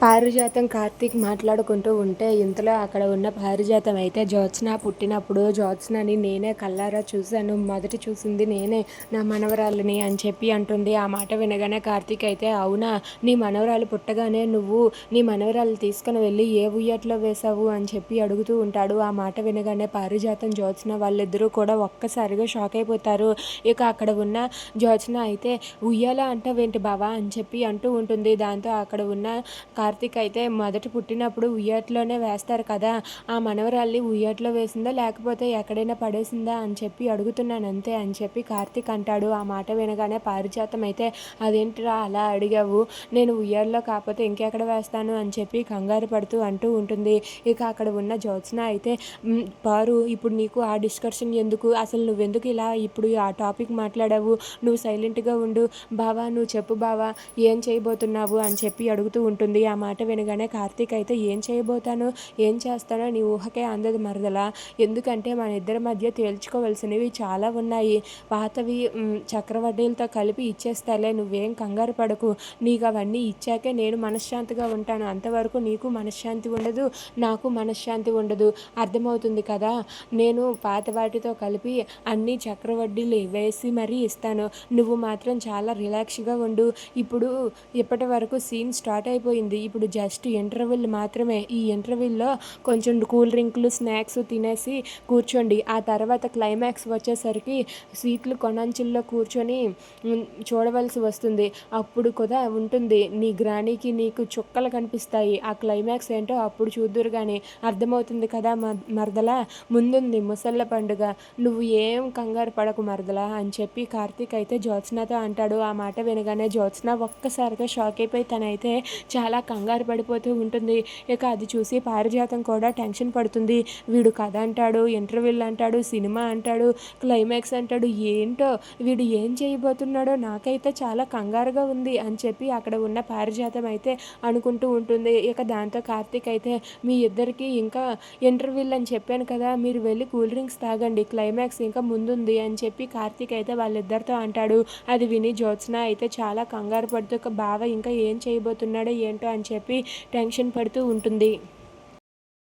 పారిజాతం కార్తీక్ మాట్లాడుకుంటూ ఉంటే ఇంతలో అక్కడ ఉన్న పారిజాతం అయితే జ్యోత్స్న పుట్టినప్పుడు జ్యోత్స్నని నేనే కల్లారా చూశాను మొదటి చూసింది నేనే నా మనవరాలని అని చెప్పి అంటుంది. ఆ మాట వినగానే కార్తీక్ అయితే అవునా నీ మనవరాలు పుట్టగానే నువ్వు నీ మనవరాలు తీసుకుని వెళ్ళి ఏ ఉయ్యట్లో వేశావు అని చెప్పి అడుగుతూ ఉంటాడు. ఆ మాట వినగానే పారిజాతం జ్యోత్స్న వాళ్ళిద్దరూ కూడా ఒక్కసారిగా షాక్ అయిపోతారు. ఇక అక్కడ ఉన్న జ్యోత్స్న అయితే ఉయ్యాల అంటావేంటి బావా అని చెప్పి అంటూ ఉంటుంది. దాంతో అక్కడ ఉన్న కార్తీక్ అయితే మొదట పుట్టినప్పుడు ఉయ్యాట్లోనే వేస్తారు కదా. ఆ మనవరాల్ని ఉయ్యాట్లో వేసిందా లేకపోతే ఎక్కడైనా పడేసిందా అని చెప్పి అడుగుతున్నాను అంతే అని చెప్పి కార్తీక్ అంటాడు. ఆ మాట వినగానే పారిజాతం అయితే అదేంటిరా అలా అడిగావు? నేను ఉయ్యాల్లో కాకపోతే ఇంకెక్కడ వేస్తాను? అని చెప్పి కంగారు పడుతూ అంటూ ఉంటుంది. ఇక అక్కడ ఉన్న జ్యోత్స్న అయితే పారు ఇప్పుడు నీకు ఆ డిస్కషన్ ఎందుకు? అసలు నువ్వెందుకు ఇలా ఇప్పుడు ఆ టాపిక్ మాట్లాడావు? నువ్వు సైలెంట్గా ఉండు. బావా నువ్వు చెప్పు బావా ఏం చేయబోతున్నావు? అని చెప్పి అడుగుతూ ఉంటుంది. ఆ మాట వినగానే కార్తీక్ అయితే ఏం చేయబోతాను? ఏం చేస్తానో నీ ఊహకే అందదు మరదలా. ఎందుకంటే మన ఇద్దరి మధ్య తేల్చుకోవలసినవి చాలా ఉన్నాయి. పాతవి చక్రవడ్డీలతో కలిపి ఇచ్చేస్తాలే. నువ్వేం కంగారు పడకు. నీకు అవన్నీ ఇచ్చాకే నేను మనశ్శాంతిగా ఉంటాను. అంతవరకు నీకు మనశ్శాంతి ఉండదు నాకు మనశ్శాంతి ఉండదు. అర్థమవుతుంది కదా? నేను పాత వాటితో కలిపి అన్ని చక్రవడ్డీలు వేసి మరీ ఇస్తాను. నువ్వు మాత్రం చాలా రిలాక్స్గా ఉండు. ఇప్పుడు ఇప్పటి వరకు సీన్ స్టార్ట్ అయిపోయింది. ఇప్పుడు జస్ట్ ఇంటర్వెల్ మాత్రమే. ఈ ఇంటర్వెల్లో కొంచెం కూల్ డ్రింక్లు స్నాక్స్ తినేసి కూర్చోండి. ఆ తర్వాత క్లైమాక్స్ వచ్చేసరికి సీట్లు కొనంచుల్లో కూర్చొని చూడవలసి వస్తుంది. అప్పుడు కూడా ఉంటుంది. నీ గ్రాణికి నీకు చుక్కలు కనిపిస్తాయి. ఆ క్లైమాక్స్ ఏంటో అప్పుడు చూద్దురు కానీ అర్థమవుతుంది కదా మరదల? ముందుంది ముసళ్ళ పండుగ. నువ్వు ఏం కంగారు పడకు మరదల అని చెప్పి కార్తీక్ అయితే జ్యోత్స్నతో అంటాడు. ఆ మాట వినగానే జ్యోత్స్న ఒక్కసారిగా షాక్ అయిపోయి తనైతే చాలా కంగారు పడిపోతూ ఉంటుంది. ఇక అది చూసి పారిజాతం కూడా టెన్షన్ పడుతుంది. వీడు కథ అంటాడు ఇంటర్వ్యూలు అంటాడు సినిమా అంటాడు క్లైమాక్స్ అంటాడు ఏంటో వీడు ఏం చేయబోతున్నాడో నాకైతే చాలా కంగారుగా ఉంది అని చెప్పి అక్కడ ఉన్న పారిజాతం అయితే అనుకుంటూ ఉంటుంది. ఇక దాంతో కార్తీక్ అయితే మీ ఇద్దరికి ఇంకా ఇంటర్వ్యూలు అని చెప్పాను కదా మీరు వెళ్ళి కూల్ డ్రింక్స్ తాగండి క్లైమాక్స్ ఇంకా ముందుంది అని చెప్పి కార్తీక్ అయితే వాళ్ళిద్దరితో అంటాడు. అది విని జ్యోత్స్న అయితే చాలా కంగారు పడుతూ బావ ఇంకా ఏం చేయబోతున్నాడో ఏంటో అని చెప్పి టెన్షన్ పడుతూ ఉంటుంది.